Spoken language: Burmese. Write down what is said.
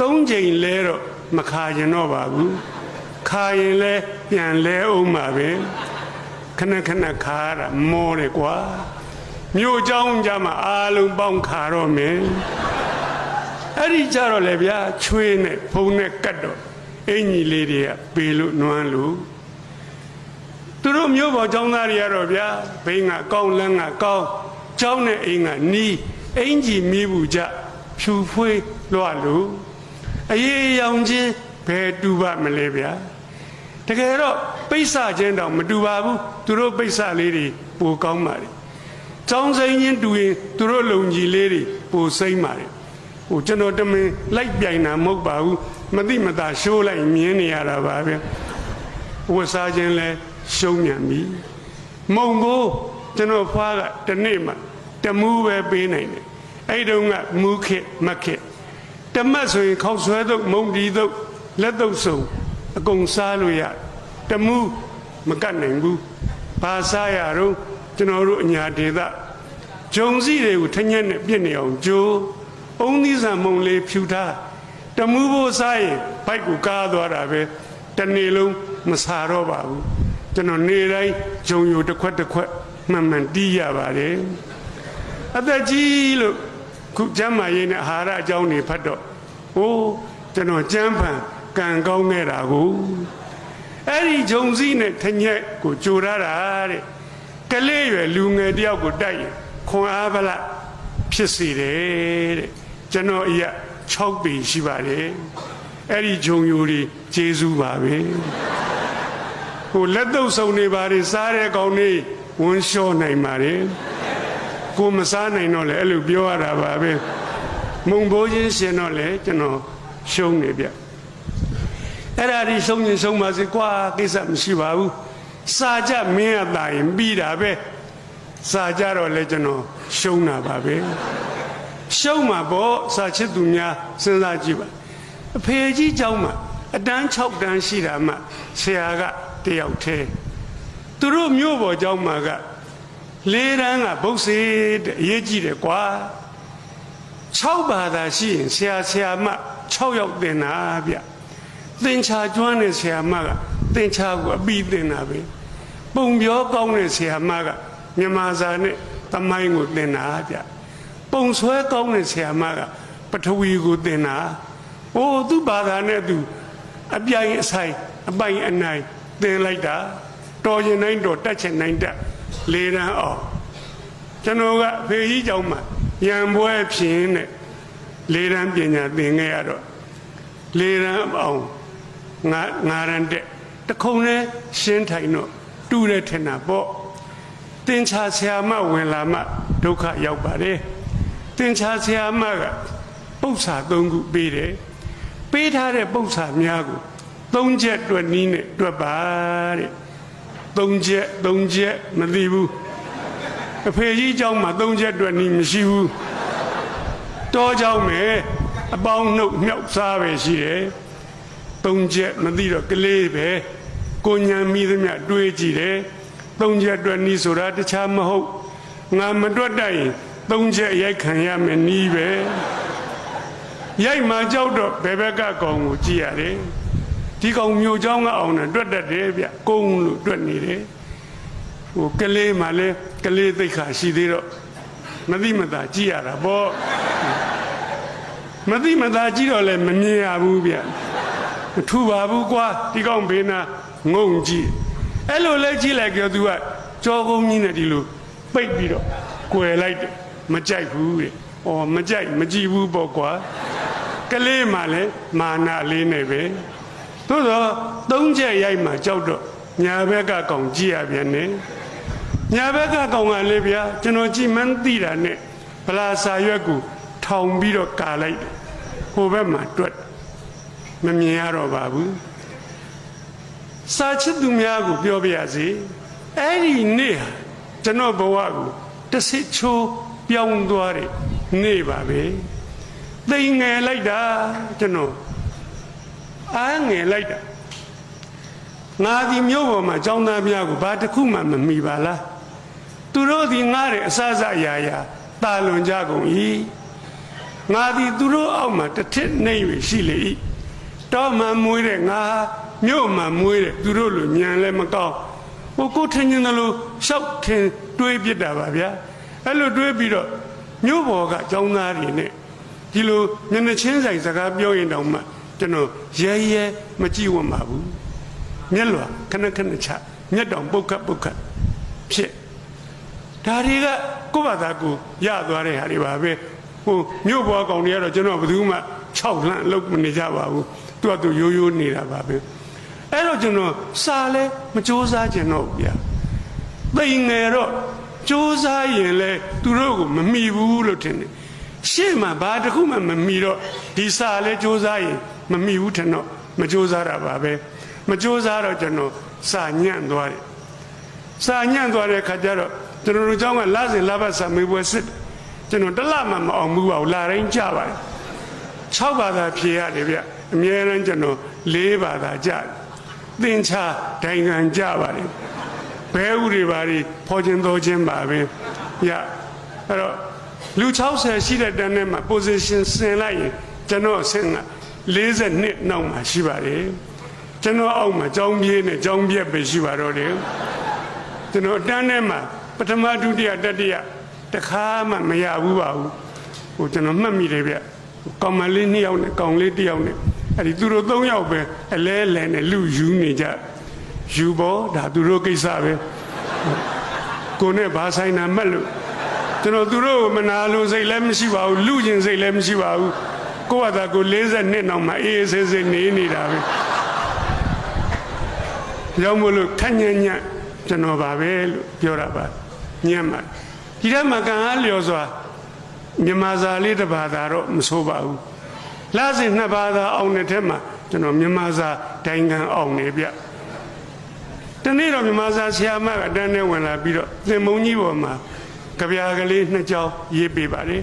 သုံးချိန်လဲတော့မခါရင်တော့ပါဘူးခါရင်လဲပြန်လဲအောင်ပါပဲခဏခဏခါရတာမောတယ်ကွာမြို့เจ้าကြမှာအားလုံးပေါင်းခါတော့မယ်အဲ့ဒီကြတော့လေဗျာချွေးနဲ့ဖုံနဲ့ကတ်တော့အင်ကြီးလေးတွေကပေလို့နွမ်းလို့သူတို့မြို့ပေါ်ចောင်းသားတွေကတော့ဗျာဘိန်းကကောင်းလန်းကကောင်းเจ้าနဲ့အိမ်ကနီးအင်ကြီးမိဘူးကြဖြူဖွေးလွှတ်လို့ အေးရောင်ချင်းဘယ်တူပါမလဲဗျာတကယ်တော့ပိဿချင်းတောင်မတူပါဘူးသူတို့ပိဿလေးတွေပိုကောင်းပါလေចောင်းစိန်ချင်းတူရင်သူတို့လုံကြီးလေးတွေပိုစိမ့်ပါလေဟိုကျွန်တော်တမင်လိုက်ပြိုင်တာမဟုတ်ပါဘူးမသိမသာရှိုးလိုက်မြင်နေရတာပါဗျဝတ်စားခြင်းလဲရှုံးမြန်ပြီမုံကိုကျွန်တော်ဖွားကတနေ့မှတမူးပဲပေးနိုင်တယ်အဲ့တုန်းကမူးခက်မက်ခက် တမတ်ဆိုရင်ခေါက်ဆွဲတုပ်မုံဒီတုပ်လက်တုပ်စုံအကုန်စားလို့ရတမှုမကတ်နိုင်ဘူးဘာစားရတော့ကျွန်တော်တို့အညာဒေသဂျုံစီတွေကိုထညက်နဲ့ပြစ်နေအောင်ကြိုးအုံသီးဆန်မုံလေးဖြူထားတမှုဖို့စားရင်ဘိုက်ကိုကားသွားတာပဲတနေ့လုံးမစားတော့ပါဘူးကျွန်တော်နေတိုင်းဂျုံယူတစ်ခွက်တစ်ခွက်မှန်မှန်တီးရပါတယ်အသက်ကြီးလို့ ခုကျမ်းမာရေးနဲ့အာဟာရအကြောင်းတွေဖတ်တော့အိုးကျွန်တော်ကျမ်းဖန်ကံကောင်းခဲ့တာကိုအဲ့ဒီဂျုံစည်းနဲ့ထညက်ကိုကြိုရတာတဲ့ကလေးရွယ်လူငယ်တယောက်ကိုတိုက်ရင်ခွန်အားဗလာဖြစ်စေတယ်တဲ့ကျွန်တော်အရာ6ပေရှိပါတယ်အဲ့ဒီဂျုံယူတွေဂျေဇူးပါပဲဟိုလက်တော့စုံနေပါတယ်စားတဲ့ကောင်လေးဝန်းလျှောနိုင်ပါတယ် ကိုမစားနိုင်တော့လေအဲ့လိုပြောရတာပါပဲမုံဘိုးချင်းရှင်တော့လေကျွန်တော်ရှုံးနေဗျအဲ့ဒါဒီရှုံးရင်ရှုံးပါစေကွာကိစ္စမရှိပါဘူးစာကြမင်းရတာရင်ပြီးတာပဲစာကြတော့လေကျွန်တော်ရှုံးတာပါပဲရှုံးမှာပေါ့စာချစ်သူများစဉ်းစားကြည့်ပါအဖေကြီးเจ้าမှာအတန်း6တန်းရှိတာမှဆရာကတယောက်တည်းသူတို့မြို့ပေါ်เจ้าမှာက လေးတန်းကဘုတ်စေတဲ့အရေးကြီးတယ်ကွာ6ဘာသာရှိရင်ဆရာဆရာမ6ယောက်သင်တာဗျသင်္ချာကျွမ်းတဲ့ဆရာမကသင်္ချာကိုအပြီးသင်တာပဲပုံပြောကောင်းတဲ့ဆရာမကမြန်မာစာနဲ့သမိုင်းကိုသင်တာဗျပုံဆွဲကောင်းတဲ့ဆရာမကပထဝီကိုသင်တာအိုးသူ့ဘာသာနဲ့သူအပြိုင်အဆိုင်အပိုင်အနိုင်သင်လိုက်တာတော်ရင်တိုင်းတော်တက်ချင်တိုင်းတက် လေးတန်းအောင်ကျွန်တော်ကဖေကြီးကြောင့်မှရံပွဲဖြင်းတဲ့လေးတန်းပညာသင်ခဲ့ရတော့လေးတန်းအောင်ငါငါရန်တဲ့တခုံနဲ့ရှင်းထိုင်တော့တူတယ်ထင်တာပေါ့တင်ချာဆရာမဝင်လာမှဒုက္ခရောက်ပါတယ်တင်ချာဆရာမကပု္ပ္ပာ၃ခုပေးတယ်ပေးထားတဲ့ပု္ပ္ပာများကို၃ချက်တွက်နီးနဲ့တွက်ပါတဲ့ သုံးချက်သုံးချက်မသိဘူးအဖေကြီးเจ้าမှာသုံးချက်အတွက်နီးမရှိဘူးတောเจ้าမယ်အပေါင်းနှုတ်မြောက်စားပဲရှိတယ်သုံးချက်မသိတော့ကလေးပဲကိုညာမိသမျှတွေးကြည့်တယ်သုံးချက်အတွက်နီးဆိုတာတခြားမဟုတ်ငါမတွက်တတ်ရင်သုံးချက်ရိုက်ခံရမယ်နီးပဲရိုက်မှကြောက်တော့ဘယ်ဘက်ကကောင်ကိုကြည့်ရတယ် ဒီကောင်မျိုးเจ้าကအောင်နဲ့တွက်တတ်တယ်ဗျကုန်းလို့တွက်နေတယ်ဟိုကလေးမှလည်းကလေးသိက္ခာရှိသေးတော့မသိမသာကြည့်ရတာပေါ့မသိမသာကြည့်တော့လည်းမမြင်ရဘူးဗျမထူပါဘူးကွာဒီကောင်ဘေးနာငုံကြည့်အဲ့လိုလဲကြည့်လိုက်ကြောသူကကြောကုန်းကြီးနဲ့ဒီလိုပိတ်ပြီးတော့ကွယ်လိုက်တယ်မကြိုက်ဘူးတဲ့ဩမကြိုက်မကြည့်ဘူးပေါ့ကွာကလေးမှလည်းမာနလေးနဲ့ပဲ သို့တော့သုံးချက်ရိုက်မှကြောက်တော့ညာဘက်ကကောင်ကြည့်ရပြန်တယ်ညာဘက်ကကောင်ကလည်းဗျာကျွန်တော်ကြည့်မှန်းသိတာနဲ့ဗလာစာရွက်ကိုထောင်ပြီးတော့ကာလိုက်တယ်ဟိုဘက်မှာတွက်မမြင်ရတော့ပါဘူးစာချစ်သူများကိုပြောပြရစီအဲ့ဒီနေ့ဟာကျွန်တော်ဘဝကိုတစ်စစ်ချိုးပြောင်းသွားတဲ့နေ့ပါပဲသိငယ်လိုက်တာကျွန်တော် အားငယ်လိုက်တာငါဒီမြို့ပေါ်မှာចောင်းသားများကိုဘာတစ်ခုမှမမီပါလားသူတို့ဒီငါ့ရဲ့အစစအရာရာတာလွန်ကြကုန်၏ငါသည်သူတို့အောက်မှာတစ်ထစ်နှိမ့်၍ရှိလေ၏တောမှမွေးတဲ့ငါဟာမြို့မှမွေးတဲ့သူတို့လိုညံလည်းမကောင်းဟိုကိုထင်ရင်လို့ရှောက်ထင်တွေးပြစ်တာပါဗျာအဲ့လိုတွေးပြီးတော့မြို့ပေါ်ကအကြောင်းသားတွေနဲ့ဒီလိုမျက်နှာချင်းဆိုင်စကားပြောရင်တောင်မှ ကျွန်တော်ရဲရဲမကြည့်ဝတ်ပါဘူးမျက်လွာခဏခဏချမျက်တောင်ပုတ်ခတ်ပုတ်ခတ်ဖြစ် ဒါတွေကကိုယ့်ဘာသာကိုရသွားတဲ့ဟာတွေပါပဲဟိုမြို့ပေါ်ကောင်တွေကတော့ကျွန်တော်ဘယ်သူမှ6လန့်လောက်မနေကြပါဘူးသူကသူရိုးရိုးနေတာပါပဲအဲ့တော့ကျွန်တော်စာလဲမစ조사ကျင်တော့ဘူးဗျာသိငယ်တော့စ조사ရင်လဲသူတို့ကိုမမိဘူးလို့ထင်တယ်ရှေ့မှာဘာတစ်ခုမှမမိတော့ဒီစာလဲစ조사ရင် မမိဘူးထင်တော့မကြိုးစားတာပါပဲမကြိုးစားတော့ကျွန်တော်စာညံ့သွားတယ်စာညံ့သွားတဲ့ခါကျတော့ကျွန်တော်တို့เจ้าကလစဉ်လပတ်စာမေးပွဲစစ်ကျွန်တော်တလမှမအောင်ဘူးပါဘူးလာတိုင်းကြပါတယ်6ဘာသာဖြေရတယ်ဗျအများရန်ကျွန်တော်၄ဘာသာကြတယ်သင်္ချာဒိုင်ငံကြပါတယ်ဘဲဥတွေပါတွေဖော်ခြင်းတော်ခြင်းပါပဲရအဲ့တော့လူ60ရှိတဲ့တန်းထဲမှာ position ဆင်လိုက်ရင်ကျွန်တော်အဆင့်က 42နောက်မှာရှိပါတယ်ကျွန်တော်အောက်မှာကြောင်းပြေးနဲ့ကြောင်းပြက်ပဲရှိပါတော့တယ်ကျွန်တော်အတန်းထဲမှာပထမဒုတိယတတိယတစ်ခါမှမရဘူးပါဘူးဟိုကျွန်တော်မှတ်မိတယ်ဗျကောင်မလေးနှစ်ယောက်နဲ့ကောင်လေးတစ်ယောက်နဲ့အဲ့ဒီသူတို့သုံးယောက်ပဲအလဲလဲနဲ့လူယူနေကြယူပေါ်ဒါသူတို့ကိစ္စပဲကိုနဲ့ဘာဆိုင်တာမှတ်လို့ကျွန်တော်သူတို့ကိုမနာလို့စိတ်လည်းမရှိပါဘူးလူကျင်စိတ်လည်းမရှိပါဘူး ကိုယ့်ဟာသာကို40နှစ်နောက်မှအေးအေးဆေးဆေးနေနေတာပဲရောက်မလို့ခန့်ညံ့ညံ့ကျွန်တော်ပါပဲလို့ပြောတာပါညံ့မှာဒီထဲမှာကံအားလျော်စွာမြန်မာစာလေးတစ်ဘာသာတော့မဆိုးပါဘူးလာစဉ်နှစ်ဘာသာအောင်တဲ့ထဲမှာကျွန်တော်မြန်မာစာဒိုင်ငံအောင်နေဗျတနေ့တော့မြန်မာစာဆရာမကအတန်းနဲ့ဝင်လာပြီးတော့သင်မုံကြီးပေါ်မှာကြပြာကလေးနှစ်ကြောင်းရေးပေးပါတယ်